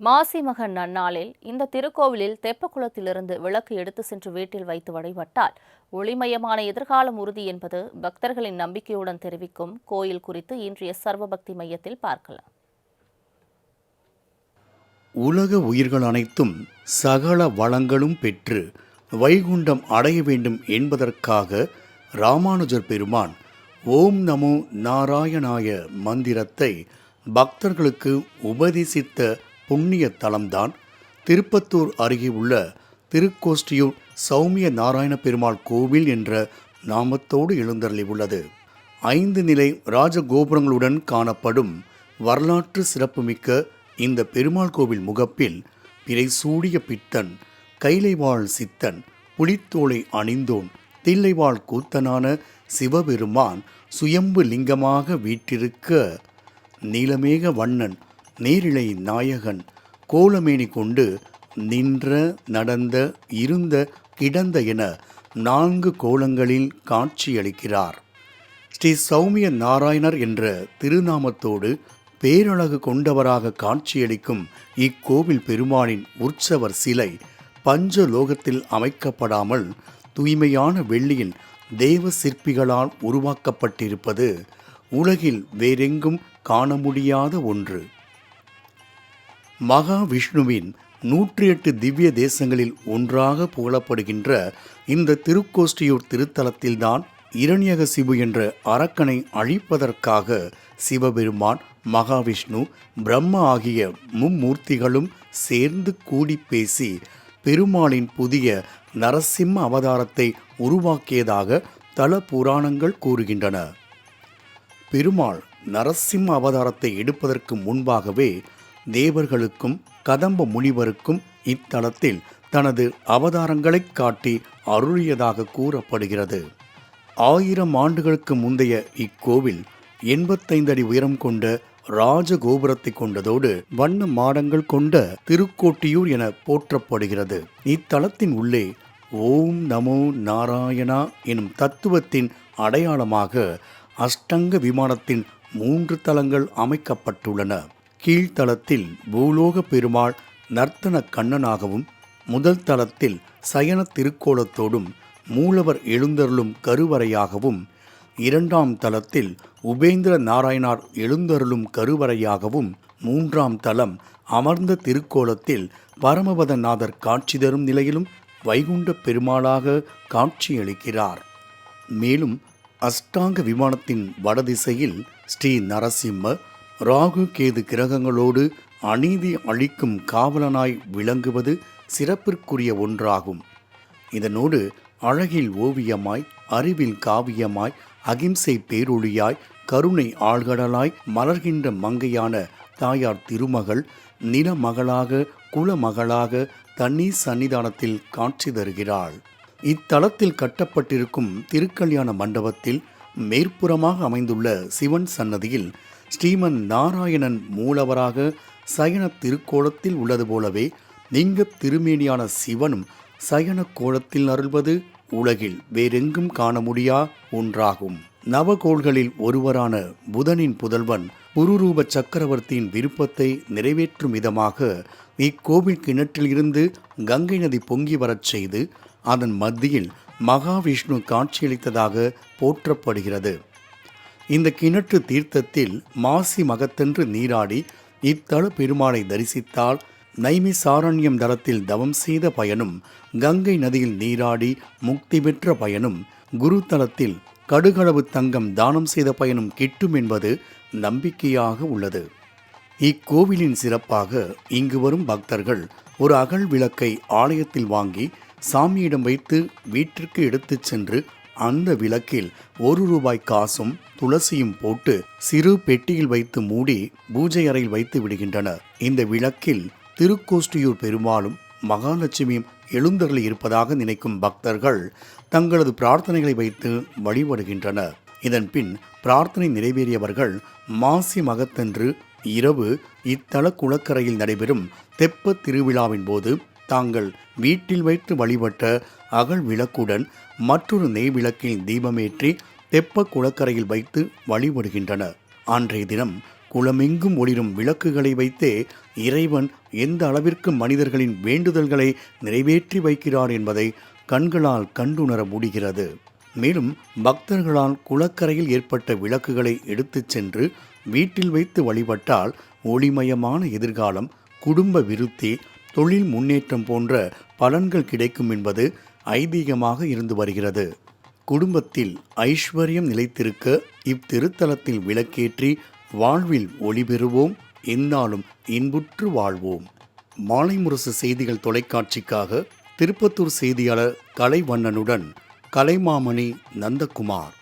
மாசி மகன் நன்னாளில் இந்த திருக்கோவிலில் தெப்பக்குளத்திலிருந்து விளக்கு எடுத்து சென்று வீட்டில் வைத்து வழிபட்டால் ஒளிமயமான எதிர்காலம் உறுதி என்பது பக்தர்களின் நம்பிக்கையுடன் தெரிவிக்கும் கோயில் குறித்து இன்றைய சர்வபக்தி மையத்தில் பார்க்கலாம். உலக உயிர்கள் அனைத்தும் சகல வளங்களும் பெற்று வைகுண்டம் அடைய வேண்டும் என்பதற்காக ராமானுஜர் பெருமான் ஓம் நமோ நாராயணாய மந்திரத்தை பக்தர்களுக்கு உபதேசித்த புண்ணிய தலம்தான் திருப்பத்தூர் அருகே உள்ள திருக்கோஷ்டியூர் சௌமிய நாராயண பெருமாள் கோவில் என்ற நாமத்தோடு எழுந்தருளி உள்ளது. ஐந்து நிலை ராஜகோபுரங்களுடன் காணப்படும் வரலாற்று சிறப்புமிக்க இந்த பெருமாள் கோவில் முகப்பில் பிறை சூடிய பித்தன் கைலைவாழ் சித்தன் புலித்தோலை அணிந்தோன் தில்லைவாழ் கூத்தனான சிவபெருமான் சுயம்பு லிங்கமாக வீற்றிருக்க நீலமேக வண்ணன் நேரிழை நாயகன் கோலமேனி கொண்டு நின்ற நடந்த இருந்த கிடந்த என நான்கு கோலங்களில் காட்சியளிக்கிறார். ஸ்ரீ சௌமிய நாராயணர் என்ற திருநாமத்தோடு பேரழகு கொண்டவராக காட்சியளிக்கும் இக்கோவில் பெருமானின் உற்சவர் சிலை பஞ்சலோகத்தில் அமைக்கப்படாமல் தூய்மையான வெள்ளியின் தேவ சிற்பிகளால் உருவாக்கப்பட்டிருப்பது உலகில் வேறெங்கும் காண முடியாத ஒன்று. மகாவிஷ்ணுவின் நூற்றி எட்டு திவ்ய தேசங்களில் ஒன்றாக புகழப்படுகின்ற இந்த திருக்கோஷ்டியூர் திருத்தலத்தில்தான் இரண்யகசிபு என்ற அரக்கனை அழிப்பதற்காக சிவபெருமான் மகாவிஷ்ணு பிரம்மா ஆகிய மும்மூர்த்திகளும் சேர்ந்து கூடி பேசி பெருமாளின் புதிய நரசிம்ம அவதாரத்தை உருவாக்கியதாக தல புராணங்கள் கூறுகின்றன. பெருமாள் நரசிம்ம அவதாரத்தை எடுப்பதற்கு முன்பாகவே தேவர்களுக்கும் கதம்ப முனிவருக்கும் இத்தலத்தில் தனது அவதாரங்களைக் காட்டி அருளியதாக கூறப்படுகிறது. ஆயிரம் ஆண்டுகளுக்கு முந்தைய இக்கோவில் எண்பத்தைந்து அடி உயரம் கொண்ட ராஜகோபுரத்தை கொண்டதோடு வண்ண மாடங்கள் கொண்ட திருக்கோட்டியூர் என போற்றப்படுகிறது. இத்தலத்தின் உள்ளே ஓம் நமோ நாராயணா எனும் தத்துவத்தின் அடையாளமாக அஷ்டங்க விமானத்தின் மூன்று தலங்கள் அமைக்கப்பட்டுள்ளன. கீழ்த்தளத்தில் பூலோக பெருமாள் நர்த்தன கண்ணனாகவும் முதல் தளத்தில் சயன திருக்கோலத்தோடும் மூலவர் எழுந்தருளும் கருவறையாகவும் இரண்டாம் தளத்தில் உபேந்திர நாராயணார் எழுந்தருளும் கருவறையாகவும் மூன்றாம் தளம் அமர்ந்த திருக்கோலத்தில் பரமபதநாதர் காட்சி தரும் நிலையிலும் வைகுண்ட பெருமாளாக காட்சியளிக்கிறார். மேலும் அஷ்டாங்க விமானத்தின் வடதிசையில் ஸ்ரீ நரசிம்ம ராகு கேது கிரகங்களோடு அநீதி அளிக்கும் காவலனாய் விளங்குவது சிறப்பிற்குரிய ஒன்றாகும். இதனோடு அழகில் ஓவியமாய் அறிவில் காவியமாய் அகிம்சை பேரொழியாய் கருணை ஆழ்கடலாய் மலர்கின்ற மங்கையான தாயார் திருமகள் நிலமகளாக குலமகளாக தண்ணீர் சன்னிதானத்தில் காட்சி தருகிறாள். இத்தலத்தில் கட்டப்பட்டிருக்கும் திருக்கல்யாண மண்டபத்தில் மேற்புறமாக அமைந்துள்ள சிவன் சன்னதியில் ஸ்ரீமன் நாராயணன் மூலவராக சயன திருக்கோலத்தில் உள்ளது போலவே லிங்க திருமேனியான சிவனும் சயன கோலத்தில் அருள்வது உலகில் வேறெங்கும் காண முடியா ஒன்றாகும். நவகோள்களில் ஒருவரான புதனின் புதல்வன் புருரூப சக்கரவர்த்தியின் விருப்பத்தை நிறைவேற்றும் விதமாக இக்கோவில் கிணற்றில் இருந்து கங்கை நதி பொங்கி வரச் செய்து அதன் மத்தியில் மகாவிஷ்ணு காட்சியளித்ததாக போற்றப்படுகிறது. இந்த கிணற்று தீர்த்தத்தில் மாசி மகத்தென்று நீராடி இத்தள பெருமாளை தரிசித்தால் நைமிசாரண்யம் தலத்தில் தவம் செய்த பயனும் கங்கை நதியில் நீராடி முக்தி பெற்ற பயனும் குரு தலத்தில் கடுகளவு தங்கம் தானம் செய்த பயனும் கிட்டும் என்பது நம்பிக்கையாக உள்ளது. இக்கோவிலின் சிறப்பாக இங்கு வரும் பக்தர்கள் ஒரு அகல் விளக்கை ஆலயத்தில் வாங்கி சாமியிடம் வைத்து வீட்டிற்கு எடுத்துச் சென்று அந்த விளக்கில் ஒரு ரூபாய் காசும் துளசியும் போட்டு சிறு பெட்டியில் வைத்து மூடி பூஜை அறையில் வைத்து விடுகின்றனர். இந்த விளக்கில் திருக்கோஷ்டியூர் பெருமாளும் மகாலட்சுமியும் எழுந்தருளி இருப்பதாக நினைக்கும் பக்தர்கள் தங்களது பிரார்த்தனைகளை வைத்து வழிபடுகின்றனர். இதன் பின் பிரார்த்தனை நிறைவேறியவர்கள் மாசி மகத்தன்று இரவு இத்தல குளக்கரையில் நடைபெறும் தெப்ப திருவிழாவின் போது தாங்கள் வீட்டில் வைத்து வழிபட்ட அகல் விளக்குடன் மற்றொரு நெய் விளக்கில் தீபமேற்றி தெப்ப குளக்கரையில் வைத்து வழிபடுகின்றனர். அன்றைய தினம் குளமெங்கும் ஒளிரும் விளக்குகளை வைத்தே இறைவன் எந்த அளவிற்கு மனிதர்களின் வேண்டுதல்களை நிறைவேற்றி வைக்கிறார் என்பதை கண்களால் கண்டுணர முடிகிறது. மேலும் பக்தர்களால் குளக்கரையில் ஏற்பட்ட விளக்குகளை எடுத்துச் சென்று வீட்டில் வைத்து வழிபட்டால் ஒளிமயமான எதிர்காலம் குடும்ப விருத்தி தொழில் முன்னேற்றம் போன்ற பலன்கள் கிடைக்கும் என்பது ஐதீகமாக இருந்து வருகிறது. குடும்பத்தில் ஐஸ்வர்யம் நிலைத்திருக்க இத்திருத்தலத்தில் விளக்கேற்றி வாழ்வில் ஒளி பெறுவோம். எந்நாளும் இன்புற்று வாழ்வோம். மாலை முரசு செய்திகள் தொலைக்காட்சிக்காக திருப்பத்தூர் செய்தியாளர் கலைவண்ணனுடன் கலைமாமணி நந்தகுமார்.